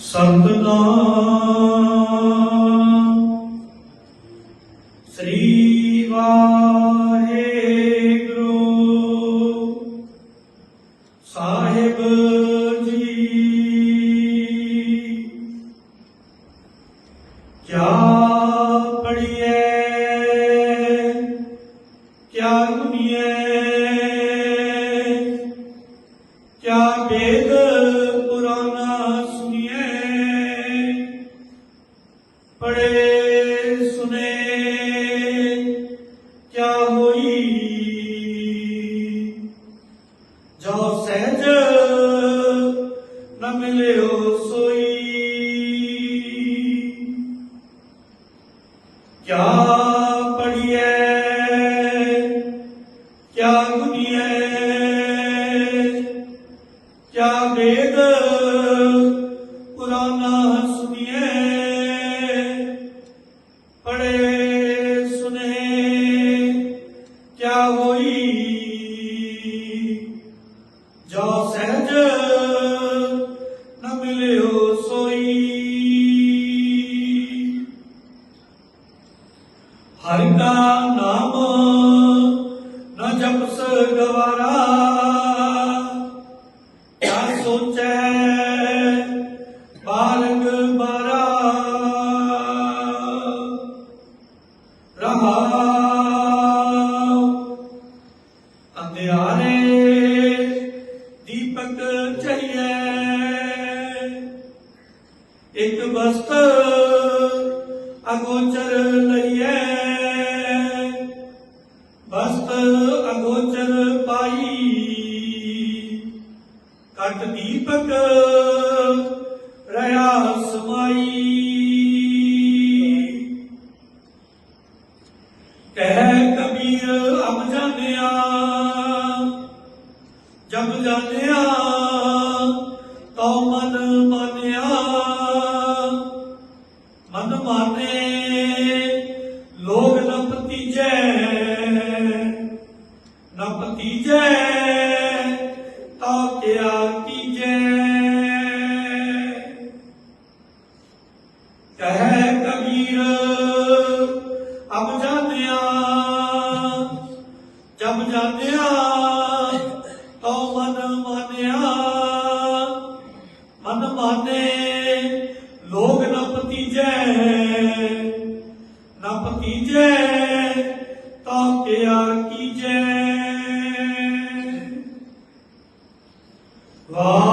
ਸਤਨਾਮ। ਸ੍ਰੀ ਵਾਹਿਗੁਰੂ। ਸਾਹਿਬ ਜੀ। ਕਿਆ ਪੜੀਏ ਕਿਆ ਗੁਨੀਏ ਕਿਆ ਵੇਦ ਪੁਰਾਣਾ ਸੁਣੀਏ। ਪੜੇ ਸੁਨੇ ਕਿਆ ਹੋਈ? ਜੋ ਸਹਿਜ ਨ ਮਿਲਿਓ ਸੋਈ। ਹਰਿ ਦਾ ਨਾਮ ਨ ਜਪਸ ਗਵਾਰਾ। ਸੋਚੈ ਬਾਲਕ ਬਾਰਾ। ਰਹਾਉ ਅੰਧਿਆਰੇ ਦੀਪਕ ਚਈਏ ਇੱਕ ਬਸਤ ਅਗੋਚਰ ਲਈਏ ਕਟ ਦੀਪਕ ਰਹਾ ਸਮਾਈ। ਕਹਿ ਕਬੀਰ ਅਬ ਜਾਣਿਆ ਜਬ ਜਾਣਿਆ ਤੋ ਮਨ ਮਾਨਿਆ। ਕਹਿ ਕਬੀਰ, ਅਬ ਜਾਣਿਆ, ਜਬ ਜਾਣਿਆ, ਤੋ ਮਨ ਮਾਨਿਆ। ਮਨ ਮਾਨੇ ਲੋਗ ਨ ਪਤੀਜੈ ਨ ਪਤੀਜੈ ਤਾ ਕਿਆ ਕੀਜੈ। ਵਾਹਿਗੁਰੂ